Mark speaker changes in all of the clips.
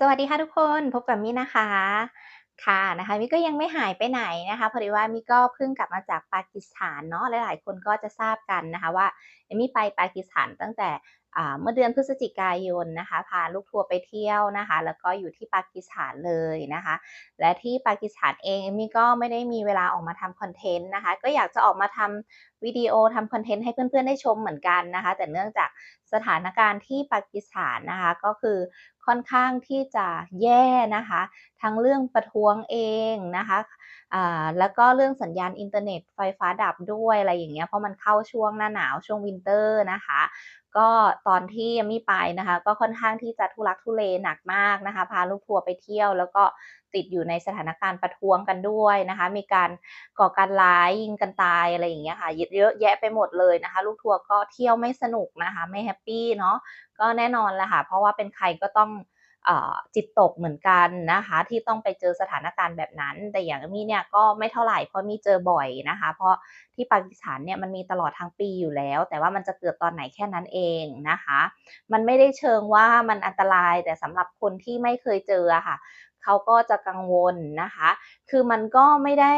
Speaker 1: สวัสดีค่ะทุกคนพบกับมินะคะค่ะนะคะมิก็ยังไม่หายไปไหนนะคะพอดีว่ามิก็เพิ่งกลับมาจากปากีสถานเนาะหลายๆคนก็จะทราบกันนะคะว่าเอมี่ไปปากีสถานตั้งแต่ เมื่อเดือนพฤศจิกายนนะคะ พาลูกทัวร์ไปเที่ยวนะคะ แล้วก็อยู่ที่ปากีสถานเลยนะคะ และที่ปากีสถานเองเอมี่ก็ไม่ได้มีเวลาออกมาทำคอนเทนต์นะคะ ก็อยากจะออกมาทำวิดีโอทำคอนเทนต์ให้เพื่อนๆได้ชมเหมือนกันนะคะ แต่เนื่องจากสถานการณ์ที่ปากีสถานนะคะก็คือค่อนข้างที่จะแย่นะคะ ทั้งเรื่องประท้วงเองนะคะ แล้วก็เรื่องสัญญาณอินเทอร์เน็ตไฟฟ้าดับด้วยอะไรอย่างเงี้ยเพราะมันเข้าช่วงหน้าหนาวช่วงวินเตอร์นะคะก็ตอนที่ยังไม่ไปนะคะ ก็ค่อนข้างที่จะทุลักทุเลหนักมากนะคะ พาลูกทัวร์ไปเที่ยว แล้วก็ติดอยู่ในสถานการณ์ประท้วงกันด้วยนะคะ มีการก่อการร้ายยิงกันตายอะไรอย่างเงี้ยค่ะเยอะแยะไปหมดเลยนะคะ ลูกทัวร์ก็เที่ยวไม่สนุกนะคะ ไม่แฮปปี้เนาะก็แน่นอนแหละค่ะ เพราะว่าเป็นใครก็ต้อง จิตตกเหมือนกันนะคะ ที่ต้องไปเจอสถานการณ์แบบนั้น แต่อย่างมีเนี่ยก็ไม่เท่าไหร่เพราะมีเจอบ่อยนะคะ เพราะที่ปากีสถานเนี่ยมันมีตลอดทั้งปีอยู่แล้ว แต่ว่ามันจะเกิดตอนไหนแค่นั้นเองนะคะ มันไม่ได้เชิงว่ามันอันตรายแต่สำหรับคนที่ไม่เคยเจอค่ะ เขาก็จะกังวลนะคะ คือมันก็ไม่ได้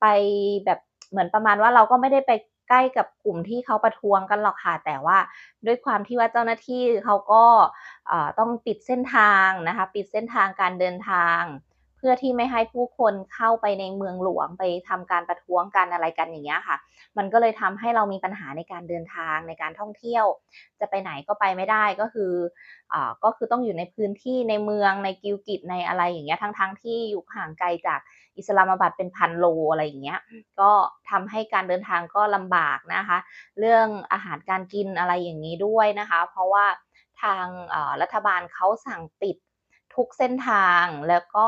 Speaker 1: ไปแบบเหมือนประมาณว่าเราก็ไม่ได้ไป ใกล้กับกลุ่มที่เขาประท้วงกันหรอกค่ะ แต่ว่าด้วยความที่ว่าเจ้าหน้าที่เขาก็ต้องปิดเส้นทางนะคะ ปิดเส้นทางการเดินทาง พื่อที่ไม่ให้ผู้คนเข้าไปในเมืองหลวงไปทำการประท้วงกันอะไรกันอย่างเงี้ยค่ะ มันก็เลยทำให้เรามีปัญหาในการเดินทางในการท่องเที่ยว จะไปไหนก็ไปไม่ได้ก็คืออ่าก็คือต้องอยู่ในพื้นที่ในเมืองในกิลกิตในอะไรอย่างเงี้ยทั้งๆทที่อยู่ห่างไกลจากอิสลามบัดเป็นพันโลอะไรอย่างเงี้ยก็ทำให้การเดินทางก็ลำบากนะคะ เรื่องอาหารการกินอะไรอย่างนี้ด้วยนะคะ เพราะว่าทางรัฐบาลเขาสั่งปิดทุกเส้นทางแล้วก็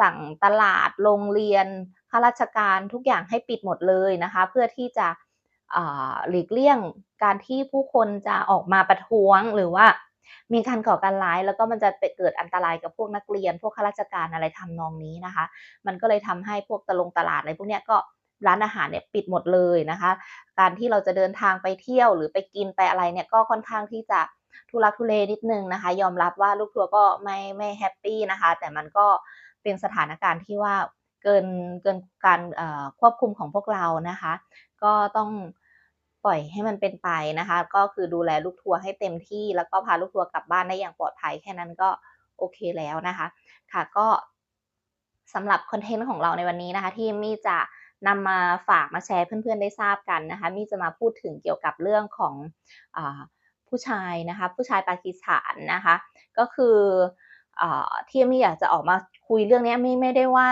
Speaker 1: สั่งตลาดโรงเรียนข้าราชการทุกอย่างให้ปิดหมดเลยนะคะ เพื่อที่จะหลีกเลี่ยงการที่ผู้คนจะออกมาประท้วงหรือว่ามีการก่อการร้ายแล้วก็มันจะเกิดอันตรายกับพวกนักเรียน พวกข้าราชการอะไรทำนองนี้นะคะ มันก็เลยทำให้พวกตลงตลาดอะไรพวกนี้ก็ร้านอาหารเนี่ยปิดหมดเลยนะคะ การที่เราจะเดินทางไปเที่ยวหรือไปกินไปอะไรเนี่ยก็ค่อนข้างที่จะทุลักทุเลนิดนึงนะคะ ยอมรับว่าลูกทัวร์ก็ไม่ไม่แฮปปี้นะคะ แต่มันก็ เป็นสถานการณ์ที่ว่าเกินเกินการควบคุมของพวกเรานะคะ ก็ต้องปล่อยให้มันเป็นไปนะคะ ก็คือดูแลลูกทัวร์ให้เต็มที่ แล้วก็พาลูกทัวร์กลับบ้านได้อย่างปลอดภัยแค่นั้นก็โอเคแล้วนะคะ ค่ะก็สำหรับคอนเทนต์ของเราในวันนี้นะคะ ที่มี่จะนำมาฝากมาแชร์เพื่อนๆได้ทราบกันนะคะมี่จะมาพูดถึงเกี่ยวกับเรื่องของอผู้ชายนะคะ ผู้ชายปากีสถานนะคะ ก็คือ ที่มี่อยากจะออกมาคุยเรื่องนี้ไม่ไม่ได้ว่า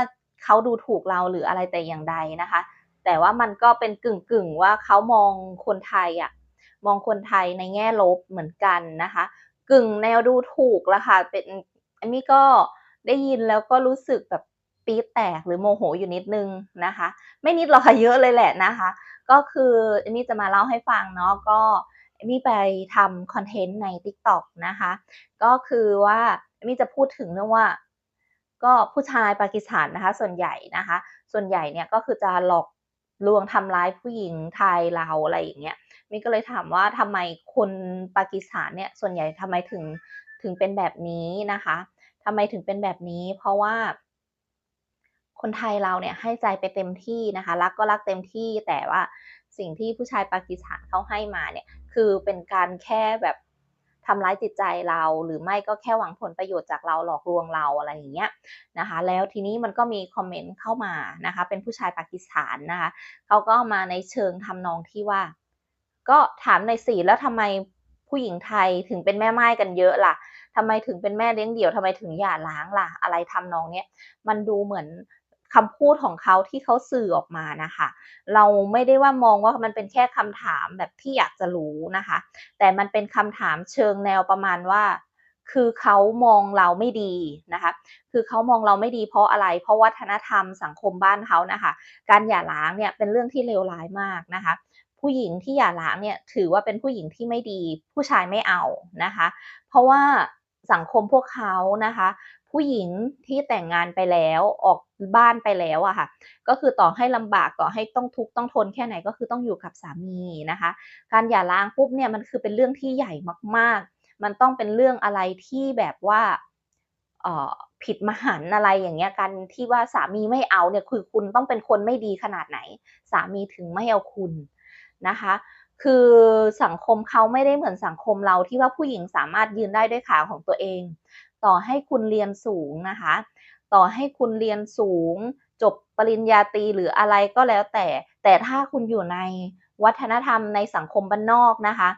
Speaker 1: เขาดูถูกเราหรืออะไรแต่อย่างใดนะคะ แต่ว่ามันก็เป็นกึ่งกึ่งว่าเขามองคนไทยอะมองคนไทยในแง่ลบเหมือนกันนะคะ กึ่งแนวดูถูกละค่ะเป็นอันนี้ก็ได้ยินแล้วก็รู้สึกแบบปี๊ดแตกหรือโมโหอยู่นิดนึงนะคะ ไม่นิดหรอกค่ะเยอะเลยแหละนะคะ ก็คืออันนี้จะมาเล่าให้ฟังเนาะก็มี่ไปทำคอนเทนต์ใน TikTok นะคะ ก็คือว่า มี่จะพูดถึงเรื่องว่า ก็ผู้ชายปากีสถานนะคะ ส่วนใหญ่นะคะ ส่วนใหญ่เนี่ยก็คือจะหลอกลวงทำร้ายผู้หญิงไทยเราอะไรอย่างเงี้ยมิก็เลยถามว่าทำไมคนปากีสถานเนี่ยส่วนใหญ่ทำไมถึงถึงเป็นแบบนี้นะคะทำไมถึงเป็นแบบนี้ เพราะว่า คนไทยเราเนี่ยให้ใจไปเต็มที่นะคะ รักก็รักเต็มที่แต่ว่าสิ่งที่ผู้ชายปากีสถานเขาให้มาเนี่ย คือเป็นการแค่แบบ ทำร้ายจิตใจเรา หรือไม่ก็แค่หวังผลประโยชน์จากเราหลอกลวงเราอะไรอย่างเงี้ยนะคะ แล้วทีนี้มันก็มีคอมเมนต์เข้ามานะคะ เป็นผู้ชายปากีสถานนะคะเขาก็มาในเชิงทำนองที่ว่า ก็ถามในสีแล้วทำไมผู้หญิงไทยถึงเป็นแม่ไม้กันเยอะล่ะทำไมถึงเป็นแม่เลี้ยงเดี่ยวทำไมถึงหย่าร้างล่ะ อะไรทำนองเนี้ยมันดูเหมือน คำพูดของเขาที่เขาสื่อออกมานะคะ เราไม่ได้ว่ามองว่ามันเป็นแค่คำถามแบบที่อยากจะรู้นะคะ แต่มันเป็นคำถามเชิงแนวประมาณว่า คือเขามองเราไม่ดีนะคะ คือเขามองเราไม่ดีเพราะอะไร เพราะวัฒนธรรมสังคมบ้านเขานะคะ การหย่าร้างเนี่ยเป็นเรื่องที่เลวร้ายมากนะคะผู้หญิงที่หย่าร้างเนี่ยถือว่าเป็นผู้หญิงที่ไม่ดี ผู้ชายไม่เอานะคะ เพราะว่า สังคมพวกเขานะคะ ผู้หญิงที่แต่งงานไปแล้วออกบ้านไปแล้วอะค่ะ ก็คือต่อให้ลำบากต่อให้ต้องทุกข์ต้องทนแค่ไหนก็คือต้องอยู่กับสามีนะคะ การหย่าร้างปุ๊บเนี่ยมันคือเป็นเรื่องที่ใหญ่มากๆ มันต้องเป็นเรื่องอะไรที่แบบว่าผิดมหันอะไรอย่างเงี้ยกันที่ว่าสามีไม่เอาเนี่ยคือคุณต้องเป็นคนไม่ดีขนาดไหน สามีถึงไม่เอาคุณนะคะ คือสังคมเขาไม่ได้เหมือนสังคมเราที่ว่าผู้หญิงสามารถยืนได้ด้วยขาของตัวเอง ต่อให้คุณเรียนสูงนะคะ ต่อให้คุณเรียนสูง จบปริญญาตรีหรืออะไรก็แล้วแต่ แต่ถ้าคุณอยู่ในวัฒนธรรมในสังคมบ้านนอกนะคะ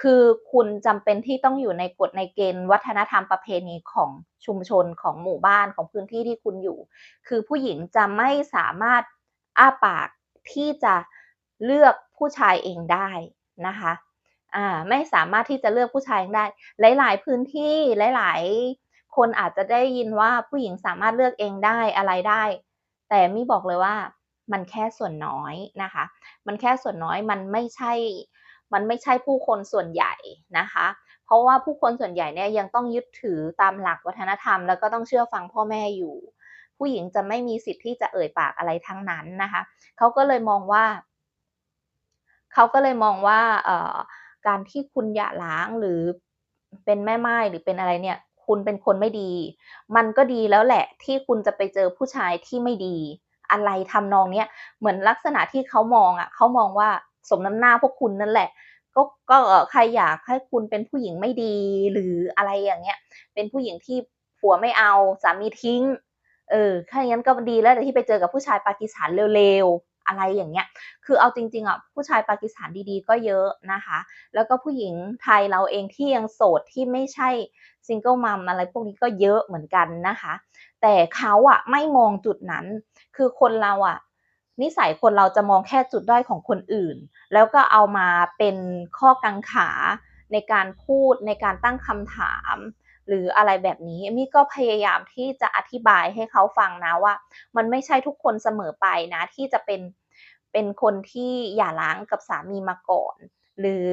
Speaker 1: คือคุณจำเป็นที่ต้องอยู่ในกฎในเกณฑ์วัฒนธรรมประเพณีของชุมชนของหมู่บ้านของพื้นที่ที่คุณอยู่ คือผู้หญิงจะไม่สามารถอ้าปากที่จะเลือก ผู้ชายเองได้นะคะอ่าไม่สามารถที่จะเลือกผู้ชายเองได้ หลาย ๆ พื้นที่หลาย ๆ คนอาจจะได้ยินว่าผู้หญิงสามารถเลือกเองได้อะไรได้ แต่มี่บอกเลยว่ามันแค่ส่วนน้อยนะคะ มันแค่ส่วนน้อยมันไม่ใช่ มันไม่ใช่ผู้คนส่วนใหญ่นะคะ เพราะว่าผู้คนส่วนใหญ่เนี่ยยังต้องยึดถือตามหลักวัฒนธรรม แล้วก็ต้องเชื่อฟังพ่อแม่อยู่ ผู้หญิงจะไม่มีสิทธิ์ที่จะเอ่ยปากอะไรทั้งนั้นนะคะ เขาก็เลยมองว่า เขาก็เลยมองว่าการที่คุณหย่าร้างหรือเป็นแม่ไม้หรือเป็นอะไรเนี่ย คุณเป็นคนไม่ดี มันก็ดีแล้วแหละที่คุณจะไปเจอผู้ชายที่ไม่ดี อะไรทำนองเนี้ยเหมือนลักษณะที่เขามองอะเขามองว่าสมน้ำหน้าพวกคุณนั่นแหละ ก็ก็ใครอยากให้คุณเป็นผู้หญิงไม่ดีหรืออะไรอย่างเงี้ย เป็นผู้หญิงที่ผัวไม่เอาสามีทิ้ง เออถ้าอย่นั้นก็ดีแล้วแต่ที่ไปเจอกับผู้ชายปากีสถานเร็ว อะไรอย่างเงี้ย คือเอาจริงๆอะผู้ชายปากีสถานดีๆ ก็เยอะนะคะ แล้วก็ผู้หญิงไทยเราเองที่ยังโสดที่ไม่ใช่ซิงเกิลมัมอะไรพวกนี้ก็เยอะเหมือนกันนะคะ แต่เขาอะไม่มองจุดนั้น คือคนเราอะนิสัยคนเราจะมองแค่จุดด้อยของคนอื่น แล้วก็เอามาเป็นข้อกังขาในการพูดในการตั้งคำถาม หรืออะไรแบบนี้มี่ก็พยายามที่จะอธิบายให้เขาฟังนะว่า มันไม่ใช่ทุกคนเสมอไปนะที่จะเป็นเป็นคนที่อย่าล้างกับสามีมาก่อน หรือ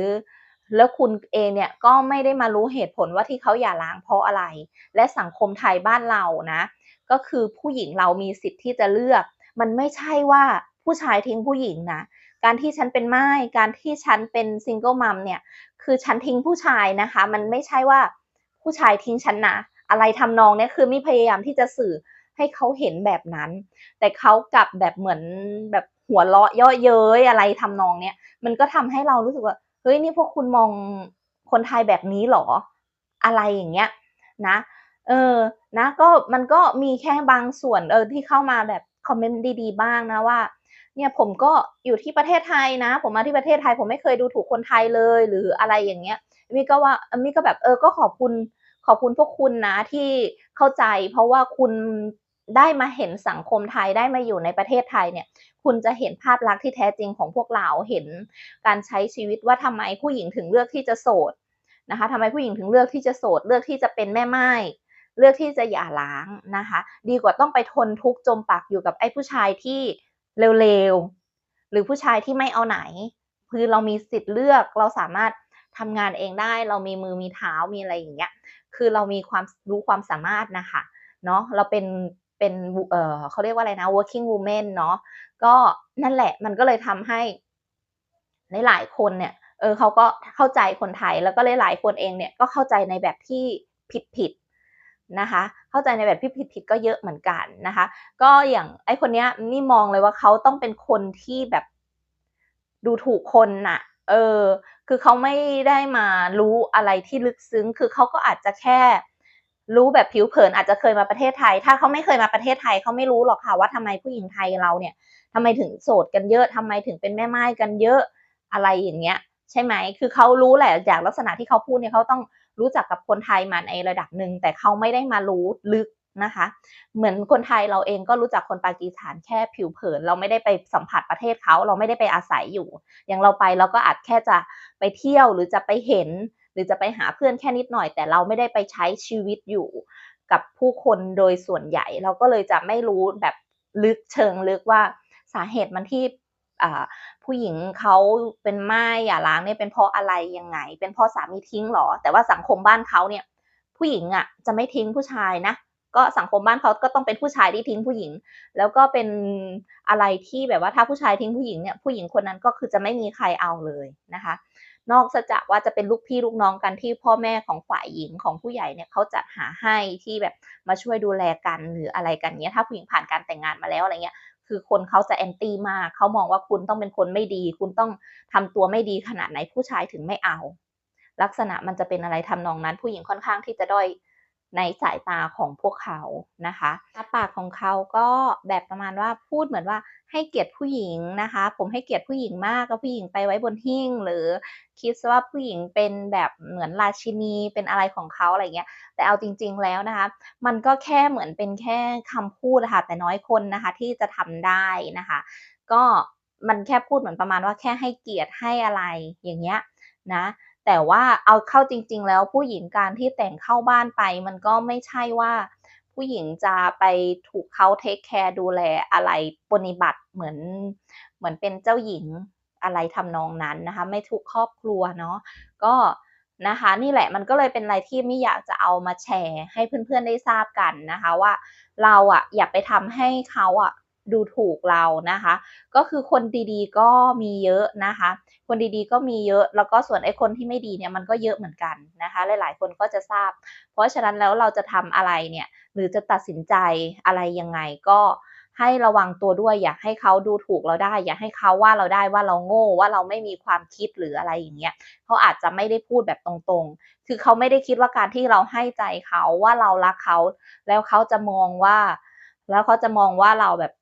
Speaker 1: แล้วคุณเองเนี่ยก็ไม่ได้มารู้เหตุผลว่าที่เขาอย่าล้างเพราะอะไร และสังคมไทยบ้านเรานะ ก็คือผู้หญิงเรามีสิทธิ์ที่จะเลือก มันไม่ใช่ว่าผู้ชายทิ้งผู้หญิงนะการที่ฉันเป็นไม้การที่ฉันเป็นซิงเกิลมัมเนี่ย คือฉันทิ้งผู้ชายนะคะ มันไม่ใช่ว่า ผู้ชายทิ้งฉันนะอะไรทำนองเนี่ยคือมีพยายามที่จะสื่อให้เขาเห็นแบบนั้น แต่เขากลับแบบเหมือนแบบหัวเราะเยาะเย้ยอะไรทำนองเนี่ยมันก็ทำให้เรารู้สึกว่าเฮ้ยนี่พวกคุณมองคนไทยแบบนี้หรอ อะไรอย่างเงี้ยนะ เออนะก็มันก็มีแค่บางส่วนเออที่เข้ามาแบบคอมเมนต์ดีๆบ้างนะว่า เนี่ยผมก็อยู่ที่ประเทศไทยนะ ผมมาที่ประเทศไทย ผมไม่เคยดูถูกคนไทยเลยหรืออะไรอย่างเงี้ย มี่ก็ว่ามี่ก็แบบเออก็ขอบคุณขอบคุณพวกคุณนะที่เข้าใจ เพราะว่าคุณได้มาเห็นสังคมไทยได้มาอยู่ในประเทศไทยเนี่ย คุณจะเห็นภาพลักษณ์ที่แท้จริงของพวกเราเห็นการใช้ชีวิตว่าทำไมผู้หญิงถึงเลือกที่จะโสดนะคะทำไมผู้หญิงถึงเลือกที่จะโสดเลือกที่จะเป็นแม่ไม้เลือกที่จะหย่าร้างนะคะ ดีกว่าต้องไปทนทุกข์จมปักอยู่กับไอ้ผู้ชายที่เร็วๆหรือผู้ชายที่ไม่เอาไหน คือเรามีสิทธิ์เลือกเราสามารถ ทำงานเองได้ เรามีมือมีเท้ามีอะไรอย่างเงี้ย คือเรามีความรู้ความสามารถนะคะเนาะเราเป็นเป็นเออเขาเรียกว่าอะไรนะ working woman เนาะก็นั่นแหละมันก็เลยทำให้หลายคนเนี่ยเออเขาก็เข้าใจคนไทยแล้วก็หลายๆคนเองเนี่ยก็เข้าใจในแบบที่ผิดผิดนะคะ เข้าใจในแบบที่ผิดๆก็เยอะเหมือนกันนะคะ ก็อย่างไอคนเนี้ยนี่มองเลยว่าเขาต้องเป็นคนที่แบบดูถูกคนน่ะ เออ คือเขาไม่ได้มารู้อะไรที่ลึกซึ้ง คือเขาก็อาจจะแค่รู้แบบผิวเผินอาจจะเคยมาประเทศไทย ถ้าเขาไม่เคยมาประเทศไทยเขาไม่รู้หรอกค่ะว่าทำไมผู้หญิงไทยเราเนี่ยทำไมถึงโสดกันเยอะทำไมถึงเป็นแม่ไม้กันเยอะอะไรอย่างเงี้ย ใช่ไหม คือเขารู้แหละจากลักษณะที่เขาพูดเนี่ยเขาต้องรู้จักกับคนไทยมาในระดับหนึ่งแต่เขาไม่ได้มารู้ลึก นะคะ เหมือนคนไทยเราเองก็รู้จักคนปากีสถานแค่ผิวเผิน เราไม่ได้ไปสัมผัสประเทศเขาเราไม่ได้ไปอาศัยอยู่ อย่างเราไปเราก็อาจแค่จะไปเที่ยวหรือจะไปเห็น หรือจะไปหาเพื่อนแค่นิดหน่อย แต่เราไม่ได้ไปใช้ชีวิตอยู่กับผู้คนโดยส่วนใหญ่ เราก็เลยจะไม่รู้แบบลึกเชิงลึกว่าสาเหตุมันที่ผู้หญิงเขาเป็นไม้อย่าล้างเนี่ยเป็นเพราะอะไรยังไง เป็นเพราะสามีทิ้งหรอ แต่ว่าสังคมบ้านเขาเนี่ย ผู้หญิงอะจะไม่ทิ้งผู้ชายนะ ก็สังคมบ้านเขาก็ต้องเป็นผู้ชายที่ทิ้งผู้หญิง แล้วก็เป็นอะไรที่แบบว่าถ้าผู้ชายทิ้งผู้หญิงเนี่ยผู้หญิงคนนั้นก็คือจะไม่มีใครเอาเลยนะคะ นอกจากว่าจะเป็นลูกพี่ลูกน้องกันที่พ่อแม่ของฝ่ายหญิงของผู้ใหญ่เนี่ยเขาจัดหาให้ที่แบบมาช่วยดูแลกันหรืออะไรกันเนี้ยถ้าผู้หญิงผ่านการแต่งงานมาแล้วอะไรเงี้ยคือคนเขาจะแอนตี้มากเขามองว่าคุณต้องเป็นคนไม่ดี คุณต้องทำตัวไม่ดีขนาดไหนผู้ชายถึงไม่เอา ลักษณะมันจะเป็นอะไรทำนองนั้น ผู้หญิงค่อนข้างที่จะด้อย ในสายตาของพวกเขานะคะปากของเขาก็แบบประมาณว่าพูดเหมือนว่าให้เกียรติผู้หญิงนะคะ ผมให้เกียรติผู้หญิงมากก็ผู้หญิงไปไว้บนหิ้งหรือคิดว่าผู้หญิงเป็นแบบเหมือนราชินีเป็นอะไรของเขาอะไรเงี้ย แต่เอาจริง ๆแล้วนะคะ มันก็แค่เหมือนเป็นแค่คำพูดค่ะแต่น้อยคนนะคะที่จะทำได้นะคะ ก็มันแค่พูดเหมือนประมาณว่าแค่ให้เกียรติให้อะไรอย่างเงี้ยนะ แต่ว่าเอาเข้าจริง ๆ แล้วผู้หญิงการที่แต่งเข้าบ้านไป มันก็ไม่ใช่ว่าผู้หญิงจะไปถูกเขาเทคแคร์ดูแลอะไรปฏิบัติเหมือนเหมือนเป็นเจ้าหญิงอะไรทำนองนั้นนะคะ ไม่ทุกครอบครัวเนาะก็นะคะนี่แหละมันก็เลยเป็นอะไรที่ไม่อยากจะเอามาแชร์ให้เพื่อนๆได้ทราบกันนะคะว่า เราอะอย่าไปทำให้เขาอะ ดูถูกเรานะคะ ก็คือคนดีๆ ก็มีเยอะนะคะ คนดีๆก็มีเยอะ แล้วก็ส่วนไอ้คนที่ไม่ดีเนี่ยมันก็เยอะเหมือนกันนะคะ หลายๆ คนก็จะทราบ เพราะฉะนั้นแล้วเราจะทำอะไรเนี่ย หรือจะตัดสินใจอะไรยังไงก็ให้ระวังตัวด้วยอย่าให้เขาดูถูกเราได้ อย่าให้เขาว่าเราได้ว่าเราโง่ว่าเราไม่มีความคิดหรืออะไรอย่างเงี้ยเขาอาจจะไม่ได้พูดแบบตรงๆ คือเขาไม่ได้คิดว่าการที่เราให้ใจเขาว่าเรารักเขา แล้วเขาจะมองว่า แล้วเขาจะมองว่าเราแบบ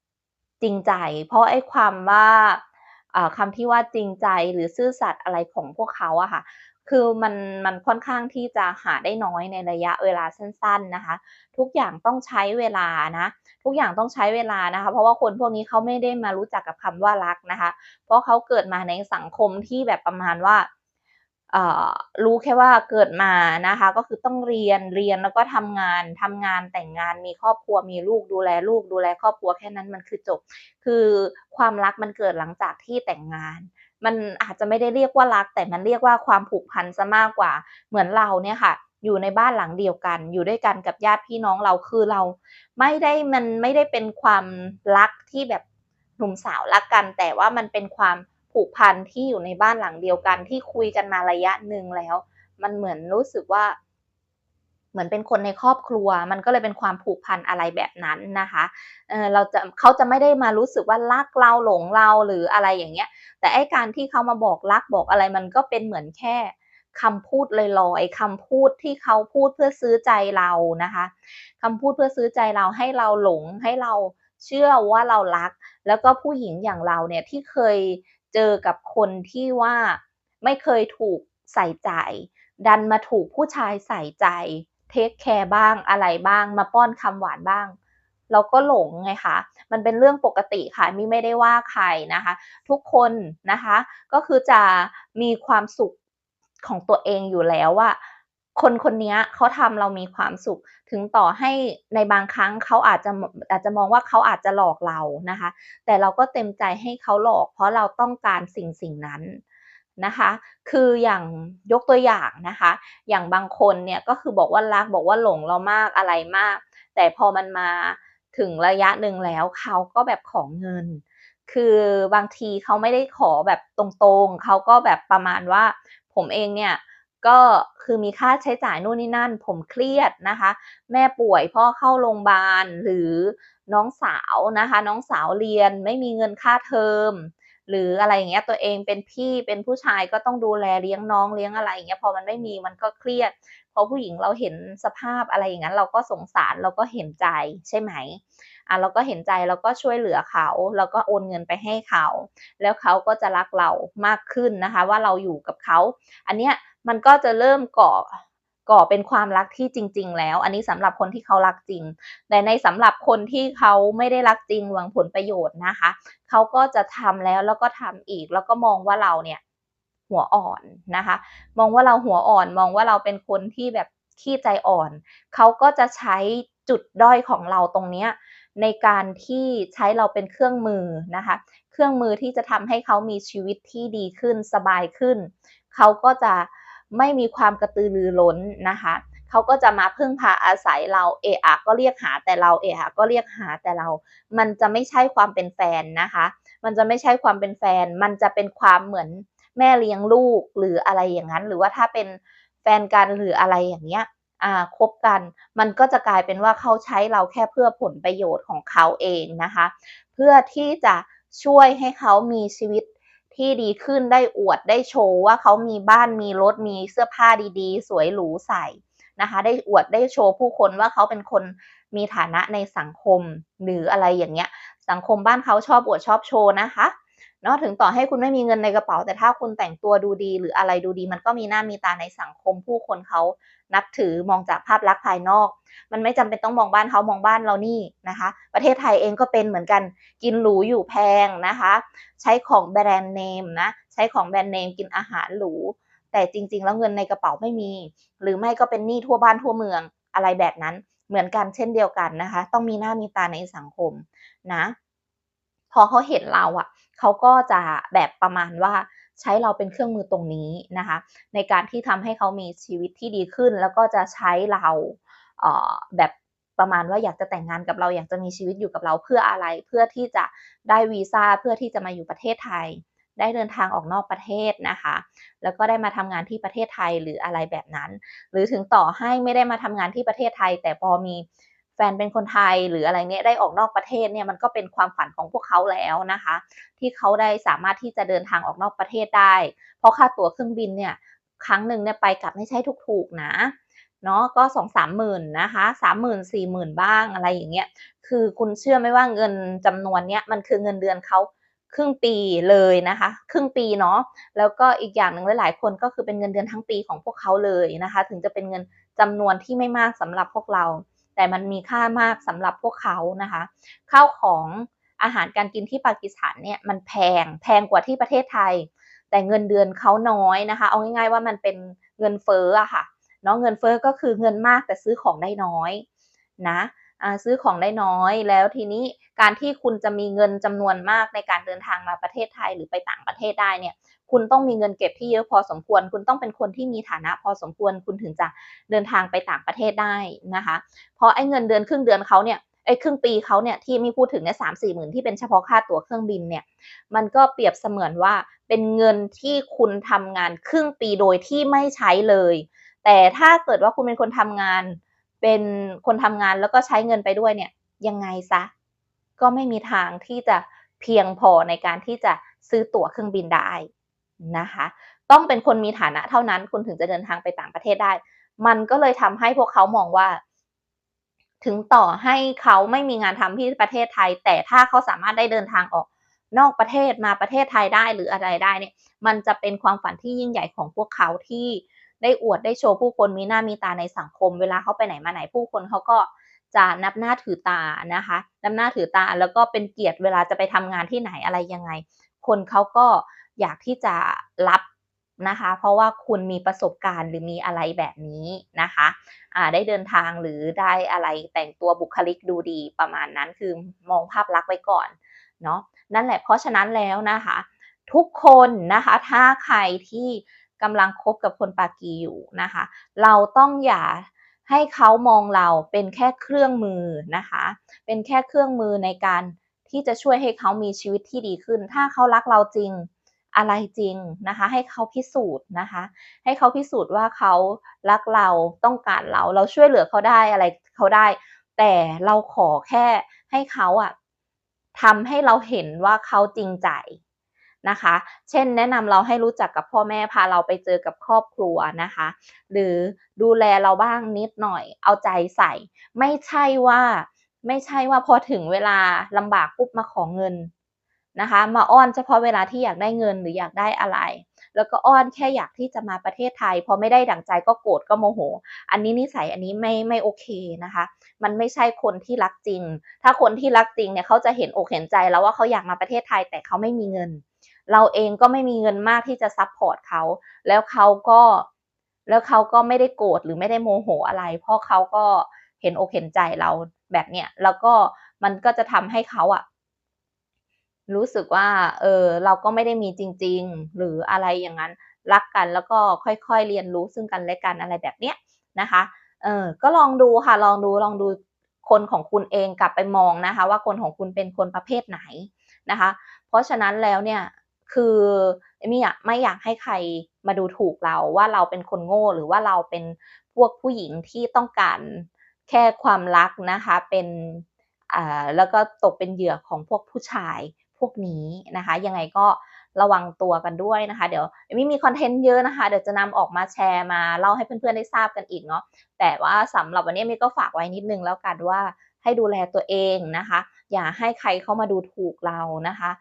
Speaker 1: จริงใจ เพราะไอ้ความว่าคำที่ว่าจริงใจหรือซื่อสัตย์อะไรของพวกเขาอะค่ะ คือมันมันค่อนข้างที่จะหาได้น้อยในระยะเวลาสั้น ๆนะคะ ทุกอย่างต้องใช้เวลานะ ทุกอย่างต้องใช้เวลานะคะ เพราะว่าคนพวกนี้เขาไม่ได้มารู้จักกับคำว่ารักนะคะ เพราะเขาเกิดมาในสังคมที่แบบประมาณว่า รู้แค่ว่าเกิดมานะคะ ก็คือต้องเรียนเรียนแล้วก็ทำงานทำงานแต่งงานมีครอบครัวมีลูกดูแลลูกดูแลครอบครัวแค่นั้นมันคือจบ คือความรักมันเกิดหลังจากที่แต่งงาน มันอาจจะไม่ได้เรียกว่ารัก แต่มันเรียกว่าความผูกพันซะมากกว่า เหมือนเราเนี่ยค่ะ อยู่ในบ้านหลังเดียวกัน อยู่ด้วยกันกับญาติพี่น้องเราคือเรา ไม่ได้มันไม่ได้เป็นความรักที่แบบหนุ่มสาวรักกัน แต่ว่ามันเป็นความ ผูกพันที่อยู่ในบ้านหลังเดียวกันที่คุยกันมาระยะหนึ่งแล้ว มันเหมือนรู้สึกว่า เหมือนเป็นคนในครอบครัว มันก็เลยเป็นความผูกพันอะไรแบบนั้นนะคะเเราจะเขาจะไม่ได้มารู้สึกว่ารักเราหลงเราหรืออะไรอย่างเงี้ย แต่ไอการที่เขามาบอกรักบอกอะไรมันก็เป็นเหมือนแค่คำพูดลอยๆคำพูดที่เขาพูดเพื่อซื้อใจเรานะคะคำพูดเพื่อซื้อใจเราให้เราหลงให้เราเชื่อว่าเรารัก แล้วก็ผู้หญิงอย่างเราเนี่ยที่เคย เจอกับคนที่ว่าไม่เคยถูกใส่ใจ ดันมาถูกผู้ชายใส่ใจ เทคแคร์บ้างอะไรบ้าง มาป้อนคำหวานบ้าง เราก็หลงไงคะ มันเป็นเรื่องปกติค่ะมิไม่ได้ว่าใครนะคะ ทุกคนนะคะ ก็คือจะมีความสุขของตัวเองอยู่แล้วว่า คนคนนี้เขาทำเรามีความสุข ถึงต่อให้ในบางครั้งเขาอาจจะอาจจะมองว่าเขาอาจจะหลอกเรานะคะ แต่เราก็เต็มใจให้เขาหลอก เพราะเราต้องการสิ่งสิ่งนั้นนะคะ คืออย่างยกตัวอย่างนะคะ อย่างบางคนเนี่ยก็คือบอกว่ารักบอกว่าหลงเรามากอะไรมาก แต่พอมันมาถึงระยะหนึ่งแล้วเขาก็แบบขอเงิน คือบางทีเขาไม่ได้ขอแบบตรงๆ เขาก็แบบประมาณว่าผมเองเนี่ย ก็คือมีค่าใช้จ่ายนู่นนี่นั่น ผมเครียดนะคะ แม่ป่วยพ่อเข้าโรงพยาบาลหรือน้องสาวนะคะ น้องสาวเรียนไม่มีเงินค่าเทอมหรืออะไรอย่างเงี้ยตัวเองเป็นพี่เป็นผู้ชายก็ต้องดูแลเลี้ยงน้องเลี้ยงอะไรอย่างเงี้ยพอมันไม่มีมันก็เครียด พอผู้หญิงเราเห็นสภาพอะไรอย่างนั้น เราก็สงสารเราก็เห็นใจใช่ไหมอะเราก็เห็นใจเราก็ช่วยเหลือเขาเราก็โอนเงินไปให้เขา แล้วเขาก็จะรักเรามากขึ้นนะคะ ว่าเราอยู่กับเขา อันเนี้ยมันก็จะเริ่มก่อก่อเป็นความรักที่จริง ๆ แล้ว อันนี้สำหรับคนที่เขารักจริง แต่ในสำหรับคนที่เขาไม่ได้รักจริงหวังผลประโยชน์นะคะ เขาก็จะทำแล้วแล้วก็ทำอีก แล้วก็มองว่าเราเนี่ยหัวอ่อนนะคะ มองว่าเราหัวอ่อน มองว่าเราเป็นคนที่แบบขี้ใจอ่อน เขาก็จะใช้จุดด้อยของเราตรงนี้ในการที่ใช้เราเป็นเครื่องมือนะคะ เครื่องมือที่จะทำให้เขามีชีวิตที่ดีขึ้นสบายขึ้น เขาก็จะ ไม่มีความกระตือรือร้นนะคะเขาก็จะมาพึ่งพาอาศัยเราเอะอะก็เรียกหาแต่เราเอะอะก็เรียกหาแต่เรา มันจะไม่ใช่ความเป็นแฟนนะคะ มันจะไม่ใช่ความเป็นแฟน มันจะเป็นความเหมือนแม่เลี้ยงลูกหรืออะไรอย่างนั้น หรือว่าถ้าเป็นแฟนกันหรืออะไรอย่างเงี้ยอ่าคบกัน มันก็จะกลายเป็นว่าเขาใช้เราแค่เพื่อผลประโยชน์ของเขาเองนะคะ เพื่อที่จะช่วยให้เขามีชีวิต ที่ดีขึ้นได้อวดได้โชว์ว่าเขามีบ้านมีรถมีเสื้อผ้าดีๆ สวยหรูใส่นะคะ ได้อวดได้โชว์ผู้คนว่าเขาเป็นคนมีฐานะในสังคมหรืออะไรอย่างเงี้ย สังคมบ้านเขาชอบอวดชอบโชว์นะคะเนาะถึงต่อให้คุณไม่มีเงินในกระเป๋า แต่ถ้าคุณแต่งตัวดูดีหรืออะไรดูดี มันก็มีหน้ามีตาในสังคมผู้คนเขา นับถือมองจากภาพลักษณ์ภายนอก มันไม่จำเป็นต้องมองบ้านเขามองบ้านเรานี่นะคะ ประเทศไทยเองก็เป็นเหมือนกันกินหรูอยู่แพงนะคะ ใช้ของแบรนด์เนมนะใช้ของแบรนด์เนมกินอาหารหรูแต่จริง ๆ แล้วเงินในกระเป๋าไม่มี หรือไม่ก็เป็นหนี้ทั่วบ้านทั่วเมืองอะไรแบบนั้นเหมือนกันเช่นเดียวกันนะคะ ต้องมีหน้ามีตาในสังคมนะ พอเขาเห็นเราอะ่ะเขาก็จะแบบประมาณว่า ใช้เราเป็นเครื่องมือตรงนี้นะคะ ในการที่ทำให้เขามีชีวิตที่ดีขึ้น แล้วก็จะใช้เราเแบบประมาณว่าอยากจะแต่งงานกับเราอยากจะมีชีวิตอยู่กับเราเพื่ออะไร เพื่อที่จะได้วีซ่าเพื่อที่จะมาอยู่ประเทศไทย ได้เดินทางออกนอกประเทศนะคะ แล้วก็ได้มาทำงานที่ประเทศไทยหรืออะไรแบบนั้น หรือถึงต่อให้ไม่ได้มาทำงานที่ประเทศไทย แต่พอมี แฟนเป็นคนไทยหรืออะไรเนี้ยได้ออกนอกประเทศเนี่ยมันก็เป็นความฝันของพวกเขาแล้วนะคะ ที่เขาได้สามารถที่จะเดินทางออกนอกประเทศได้ เพราะค่าตั๋วเครื่องบินเนี่ยครั้งหนึ่งเนี่ยไปกลับไม่ใช่ถูกๆนะเนาะก็สองสามหมื่นนะคะสามหมื่นสี่หมื่นบ้างอะไรอย่างเงี้ยคือคุณเชื่อไหมว่าเงินจำนวนเนี้ยมันคือเงินเดือนเขาครึ่งปีเลยนะคะ ครึ่งปีเนาะแล้วก็อีกอย่างหนึ่งหลายๆคนก็คือเป็นเงินเดือนทั้งปีของพวกเขาเลยนะคะ ถึงจะเป็นเงินจำนวนที่ไม่มากสำหรับพวกเรา แต่มันมีค่ามากสำหรับพวกเขานะคะข้าวของอาหารการกินที่ปากีสถานเนี่ยมันแพงแพงกว่าที่ประเทศไทย แต่เงินเดือนเขาน้อยนะคะ เอาง่ายๆว่ามันเป็นเงินเฟ้ออะค่ะเนาะเงินเฟ้อก็คือเงินมากแต่ซื้อของได้น้อยนะซื้อของได้น้อยแล้วทีนี้การที่คุณจะมีเงินจำนวนมากในการเดินทางมาประเทศไทยหรือไปต่างประเทศได้เนี่ย คุณต้องมีเงินเก็บที่เยอะพอสมควร คุณต้องเป็นคนที่มีฐานะพอสมควร คุณถึงจะเดินทางไปต่างประเทศได้นะคะ เพราะไอ้เงินเดือนครึ่งเดือนเขาเนี่ยไอ้ครึ่งปีเขาเนี่ยที่ไม่พูดถึงเนี่ยสามสี่หมื่นที่เป็นเฉพาะค่าตั๋วเครื่องบินเนี่ยมันก็เปรียบเสมือนว่าเป็นเงินที่คุณทำงานครึ่งปีโดยที่ไม่ใช้เลย แต่ถ้าเกิดว่าคุณเป็นคนทำงาน เป็นคนทำงานแล้วก็ใช้เงินไปด้วยเนี่ยยังไงซะก็ไม่มีทางที่จะเพียงพอในการที่จะซื้อตั๋วเครื่องบินได้ นะคะ ต้องเป็นคนมีฐานะเท่านั้นคุณถึงจะเดินทางไปต่างประเทศได้ มันก็เลยทำให้พวกเขามองว่า ถึงต่อให้เขาไม่มีงานทำที่ประเทศไทย แต่ถ้าเขาสามารถได้เดินทางออกนอกประเทศมาประเทศไทยได้หรืออะไรได้เนี่ย มันจะเป็นความฝันที่ยิ่งใหญ่ของพวกเขาที่ได้อวดได้โชว์ผู้คนมีหน้ามีตาในสังคม เวลาเขาไปไหนมาไหนผู้คนเขาก็จะนับหน้าถือตานะคะ นับหน้าถือตาแล้วก็เป็นเกียรติเวลาจะไปทำงานที่ไหนอะไรยังไง คนเขาก็ อยากที่จะรับนะคะ เพราะว่าคุณมีประสบการณ์หรือมีอะไรแบบนี้นะคะะได้เดินทางหรือได้อะไรแต่งตัวบุคลิกดูดีประมาณนั้นคือมองภาพลักษณ์ไว้ก่อนเนาะนั่นแหละเพราะฉะนั้นแล้วนะคะ ทุกคนนะคะถ้าใครที่กำลังคบกับคนปากีอยู่นะคะ เราต้องอย่าให้เขามองเราเป็นแค่เครื่องมือนะคะ เป็นแค่เครื่องมือในการที่จะช่วยให้เขามีชีวิตที่ดีขึ้น ถ้าเขารักเราจริง อะไรจริงนะคะ ให้เขาพิสูจน์นะคะ ให้เขาพิสูจน์ว่าเขารักเราต้องการเราเราช่วยเหลือเขาได้อะไรเขาได้ แต่เราขอแค่ให้เขาอะทำให้เราเห็นว่าเขาจริงใจนะคะ เช่นแนะนำเราให้รู้จักกับพ่อแม่พาเราไปเจอกับครอบครัวนะคะ หรือดูแลเราบ้างนิดหน่อย เอาใจใส่ ไม่ใช่ว่า ไม่ใช่ว่าพอถึงเวลาลำบากปุ๊บมาขอเงิน นะคะ มาอ้อนเฉพาะเวลาที่อยากได้เงินหรืออยากได้อะไร แล้วก็อ้อนแค่อยากที่จะมาประเทศไทย พอไม่ได้ดั่งใจก็โกรธก็โมโห อันนี้นิสัยอันนี้ไม่ไม่โอเคนะคะ มันไม่ใช่คนที่รักจริง ถ้าคนที่รักจริงเนี่ยเขาจะเห็นอกเห็นใจแล้วว่าเขาอยากมาประเทศไทยแต่เขาไม่มีเงิน เราเองก็ไม่มีเงินมากที่จะซัพพอร์ตเขาแล้วเขาก็แล้วเขาก็ไม่ได้โกรธหรือไม่ได้โมโหอะไร เพราะเขาก็เห็นอกเห็นใจเราแบบเนี้ยแล้วก็มันก็จะทำให้เขาอะ รู้สึกว่า เออเราก็ไม่ได้มีจริง ๆ หรืออะไรอย่างนั้น รักกันแล้วก็ค่อยๆเรียนรู้ซึ่งกันและกันอะไรแบบเนี้ยนะคะ เออก็ลองดูค่ะ ลองดูลองดูคนของคุณเองกลับไปมองนะคะ ว่าคนของคุณเป็นคนประเภทไหนนะคะ เพราะฉะนั้นแล้วเนี่ยคือมมี่อะไม่อยากให้ใครมาดูถูกเราว่าเราเป็นคนโง่หรือว่าเราเป็นพวกผู้หญิงที่ต้องการแค่ความรักนะคะเป็นอ่าแล้วก็ตกเป็นเหยื่อของพวกผู้ชาย พวกนี้นะคะ ยังไงก็ระวังตัวกันด้วยนะคะ เดี๋ยวมมี่มีคอนเทนต์เยอะนะคะ เดี๋ยวจะนำออกมาแชร์มาเล่าให้เพื่อนๆได้ทราบกันอีกเนาะแต่ว่าสำหรับวันนี้มีก็ฝากไว้นิดนึงแล้วกันว่าให้ดูแลตัวเองนะคะ อย่าให้ใครเข้ามาดูถูกเรานะคะ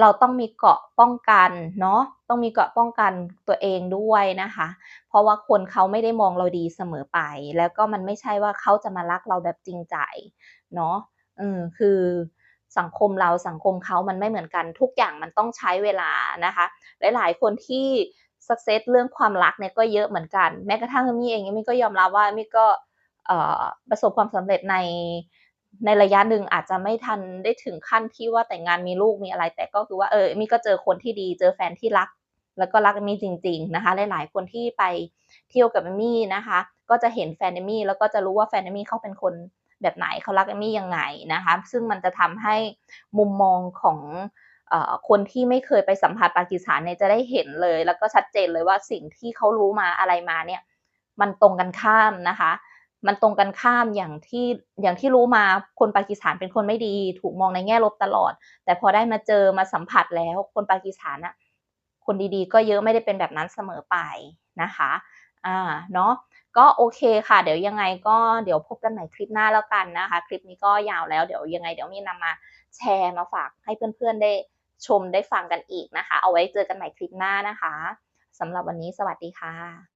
Speaker 1: เราต้องมีเกาะป้องกันเนาะต้องมีเกาะป้องกันตัวเองด้วยนะคะ เพราะว่าคนเขาไม่ได้มองเราดีเสมอไป แล้วก็มันไม่ใช่ว่าเขาจะมารักเราแบบจริงใจเนาะเออคือ สังคมเราสังคมเขามันไม่เหมือนกัน ทุกอย่างมันต้องใช้เวลานะคะ หลาย ๆ คนที่ success เรื่องความรักเนี่ยก็เยอะเหมือนกัน แม้กระทั่งมี่เองมี่ก็ยอมรับว่ามี่ก็ประสบความสำเร็จในในระยะหนึ่งอาจจะไม่ทันได้ถึงขั้นที่ว่าแต่งงานมีลูกมีอะไร แต่ก็คือว่าเออมี่ก็เจอคนที่ดีเจอแฟนที่รัก แล้วก็รักมมี่จริง ๆนะคะ หลายๆ คนที่ไปเที่ยวกับมี่นะคะ ก็จะเห็นแฟนมี่แล้วก็จะรู้ว่าแฟนมี่เขาเป็นคน แบบไหนเขารักเอมมี่ยังไงนะคะ ซึ่งมันจะทำให้มุมมองของคนที่ไม่เคยไปสัมผัสปากีสถานเนี่ยจะได้เห็นเลย แล้วก็ชัดเจนเลยว่าสิ่งที่เขารู้มาอะไรมาเนี่ย มันตรงกันข้ามนะคะ มันตรงกันข้ามอย่างที่อย่างที่รู้มาคนปากีสถานเป็นคนไม่ดี ถูกมองในแง่ลบตลอด แต่พอได้มาเจอมาสัมผัสแล้วคนปากีสถานน่ะคนดีๆ ก็เยอะไม่ได้เป็นแบบนั้นเสมอไปนะคะอ่าเนาะ ก็โอเคค่ะ เดี๋ยวยังไงก็เดี๋ยวพบกันใหม่คลิปหน้าแล้วกันนะคะ คลิปนี้ก็ยาวแล้วเดี๋ยวยังไงเดี๋ยวมีนำมาแชร์มาฝากให้เพื่อนๆได้ชมได้ฟังกันอีกนะคะ เอาไว้เจอกันใหม่คลิปหน้านะคะสำหรับวันนี้สวัสดีค่ะ